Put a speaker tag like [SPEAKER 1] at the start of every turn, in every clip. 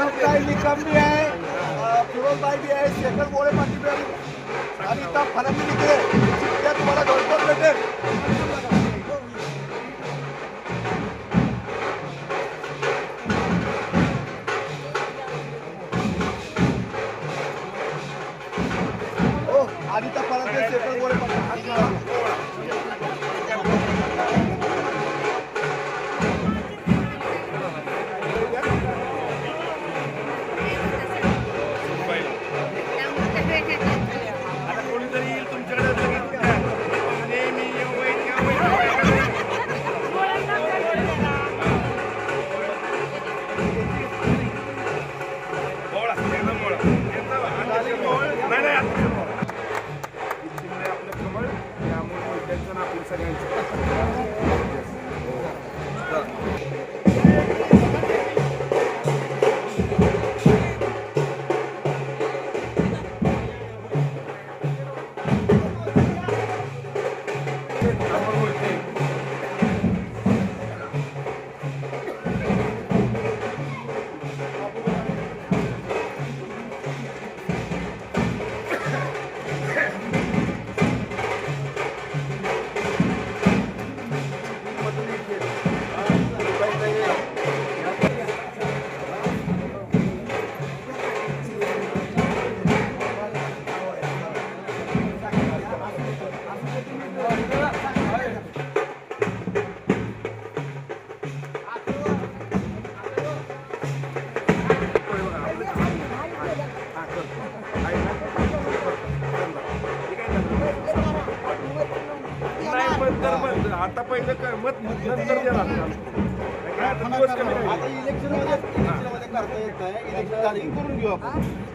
[SPEAKER 1] रेणुकाई निकम आहे अं, फिरोजबाई बी आहे शेखर गोळे पाटील बी आणि इथं फलंदी तिकडे त्या तुम्हाला घरपोच भेटेल आणि त्या फलंदी शेखर गोळे पाटील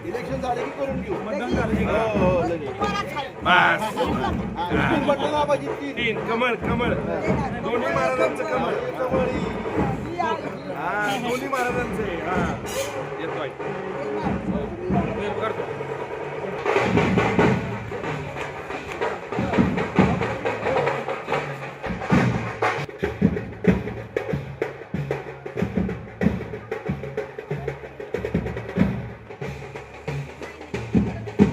[SPEAKER 2] इलेक्शन झाले करून घेऊ. हो, हो, हो, तीन.
[SPEAKER 3] कमळ कमळ. दोन्ही महाराजांचं कमळ. हा दोन्ही महाराजांचं हा. येतोय. करतो. Thank you.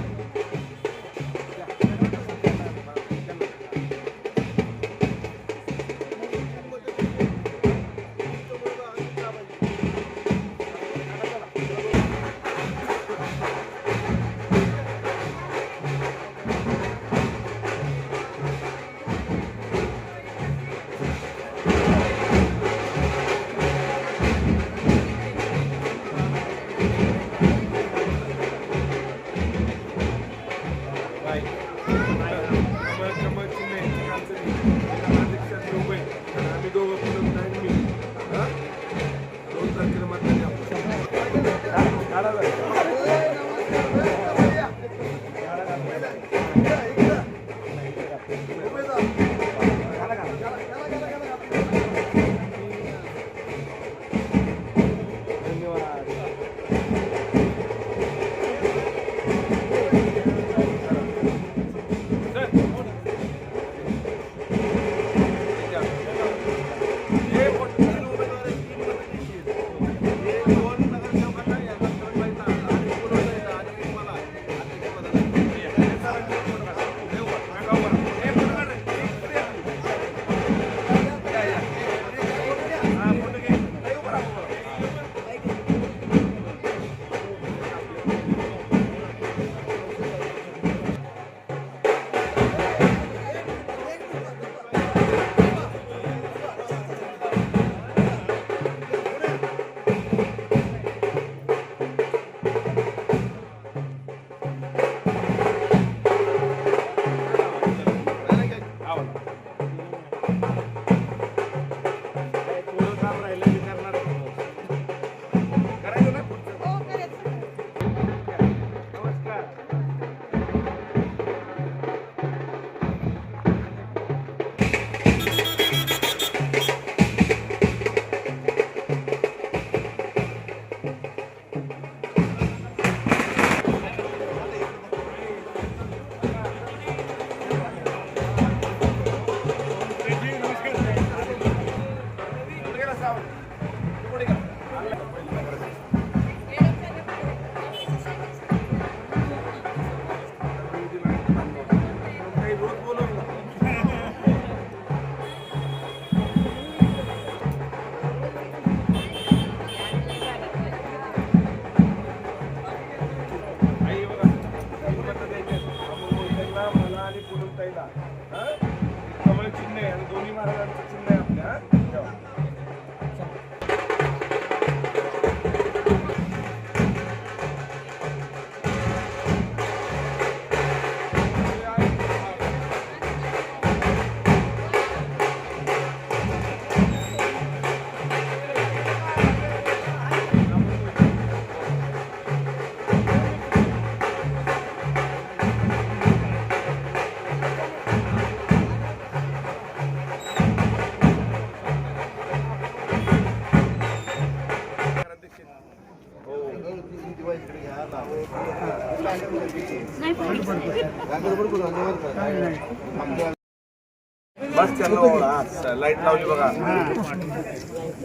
[SPEAKER 3] बस त्यांना लाइट लावली बघा.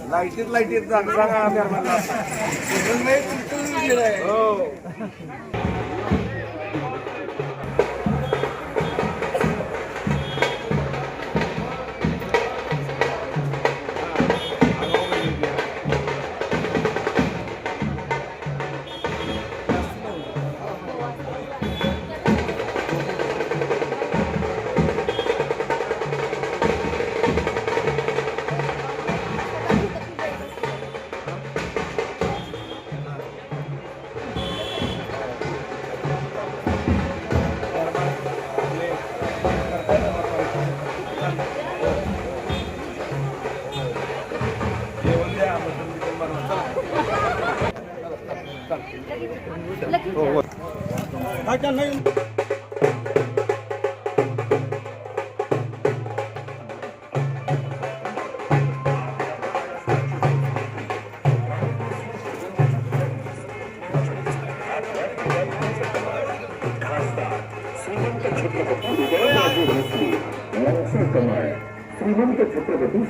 [SPEAKER 3] लाईटीत लाइट जागा. आम्ही हो.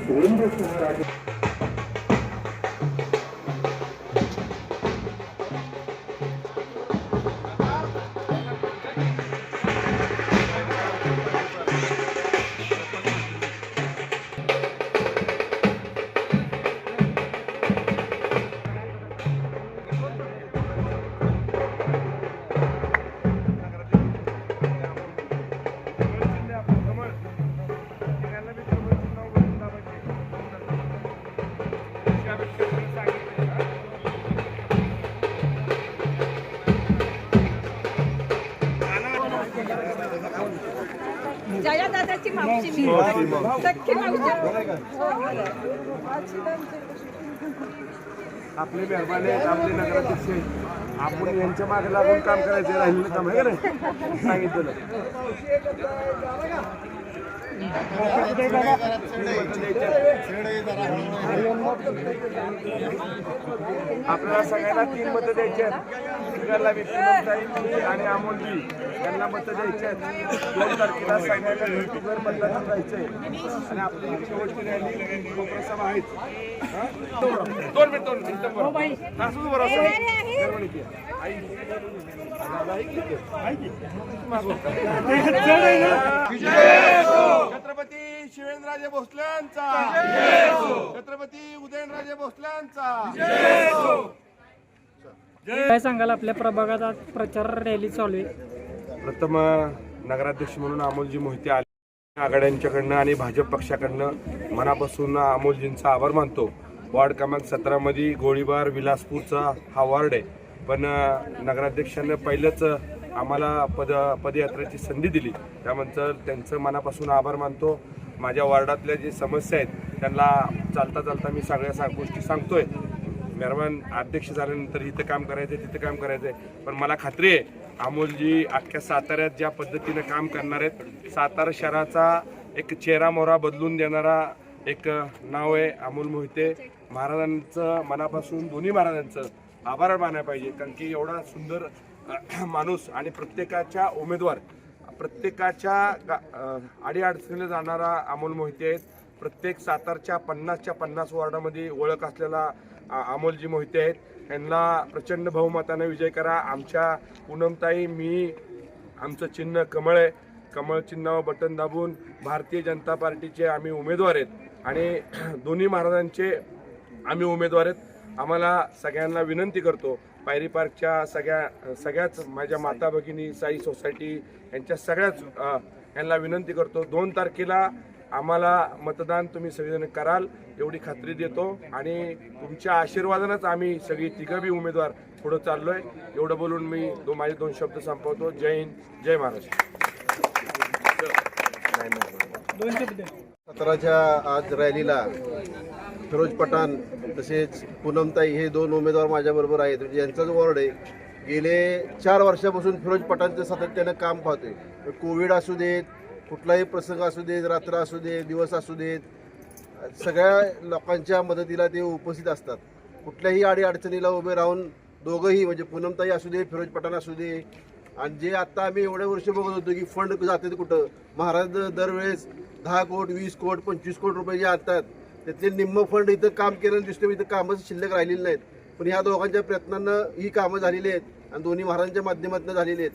[SPEAKER 4] छत्रपती सुरेंद्र सिंहराजे
[SPEAKER 5] जया दादाची मावशी मी. सख्खी मावशी.
[SPEAKER 3] आपले मेहरबाने आहेत आपले नगराध्यक्ष आहेत. आपण यांच्या मागे लागून काम करायचे राहिलेलं काम आहे का नाही? सांगितलं आपल्याला सगळ्यांना तीन मतं द्यायची आहेत. मी आणि अमोलजी यांना मतं द्यायची आहेत. दोन तारखेला सगळ्यांना घरटीवर मतदान जायचंय आणि आपली शेवटची रॅली कोपरासभा आहेत? दोन मिनिट दोन मिनिट. बरोबर असं गरवणी छत्रपती शिवेंद्रराजे भोसल्यांचा. छत्रपती उदयनराजे भोसल्यांचा.
[SPEAKER 6] काय सांगाल आपल्या प्रभागात आज प्रचार रॅली चालू आहे.
[SPEAKER 3] प्रथम नगराध्यक्ष म्हणून अमोलजी मोहिते आले. आघाड्यांच्याकडनं आणि भाजप पक्षाकडनं मनापासून अमोलजींचा आभार मानतो. वार्ड क्रमांक सतरामध्ये गोळीबार विलासपूरचा हा वार्ड आहे. पण नगराध्यक्षांना नगराध्यक्षांनी पहिलंच आम्हाला पद पदयात्रेची संधी दिली. त्यानंतर त्यांचं मनापासून आभार मानतो. माझ्या वार्डातल्या जे समस्या आहेत त्यांना चालता चालता मी सगळ्या सा गोष्टी सांगतोय. मेहरबान अध्यक्ष झाल्यानंतर इथं काम करायचं तिथं काम करायचं आहे पण मला खात्री आहे अमोलजी अख्ख्या साताऱ्यात ज्या पद्धतीनं काम करणार आहेत सातारा शहराचा एक चेहरा मोहरा बदलून देणारा एक नाव आहे अमोल मोहिते. महाराजांचं मनापासून दोन्ही महाराजांचं आभार मानायला पाहिजे कारण की एवढा सुंदर माणूस आणि प्रत्येकाच्या उमेदवार प्रत्येकाच्या गा- अडीअडचणीला जाणारा अमोल मोहिते आहेत. प्रत्येक सातारच्या पन्नासच्या पन्नास वॉर्डामध्ये ओळख असलेला अमोलजी मोहिते आहेत. यांना प्रचंड बहुमताने विजय करा. आमच्या पूनमताई मी आमचं चिन्ह कमळ आहे. कमळ चिन्हावर बटन दाबून भारतीय जनता पार्टीचे आम्ही उमेदवार आहेत. आणि दोन्ही महाराजांचे आम्ही उमेदवार आहेत. आम्हाला सगळ्यांना विनंती करतो पायरी पार्कच्या सगळ्या सगळ्याच माझ्या माता भगिनी साई सोसायटी यांच्या सगळ्याच यांना विनंती करतो. दोन तारखेला आम्हाला मतदान तुम्ही सगळेजण कराल एवढी खात्री देतो. आणि तुमच्या आशीर्वादानंच आम्ही सगळी तिघबी उमेदवार पुढं चाललोय. एवढं बोलून मी दो माझे दोन शब्द संपवतो. जय हिंद जय महाराष्ट्र.
[SPEAKER 1] सतराच्या आज रॅलीला फिरोज पठाण तसेच पूनमताई हे दोन उमेदवार माझ्याबरोबर आहेत. म्हणजे यांचाच वॉर्ड आहे. गेले चार वर्षापासून फिरोज पठाणचं सातत्यानं काम पाहतोय. कोविड असू देत कुठलाही प्रसंग असू देत रात्र असू देत दिवस असू देत सगळ्या लोकांच्या मदतीला ते उपस्थित असतात. कुठल्याही आडी अडचणीला उभे राहून दोघंही म्हणजे पूनमताई असू दे फिरोज पठाण असू दे आणि जे आत्ता आम्ही एवढ्या वर्ष बघत होतो की फंड जाते कुठं? महाराज दरवेळेस दहा कोट वीस कोट पंचवीस कोट रुपये जे आणतात त्यातले निम्म फंड इथं काम केलं दिसतं इथं कामच शिल्लक राहिलेली नाहीत. पण ह्या दोघांच्या प्रयत्नांनं ही कामं झालेली आहेत आणि दोन्ही महाराजांच्या माध्यमातून झालेली आहेत.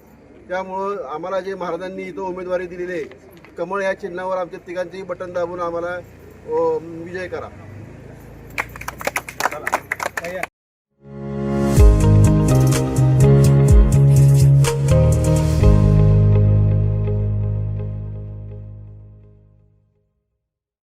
[SPEAKER 1] त्यामुळं आम्हाला जे महाराजांनी इथं उमेदवारी दिलेली आहे कमळ या चिन्हावर आमच्या तिघांचेही बटन दाबून आम्हाला विजय करा.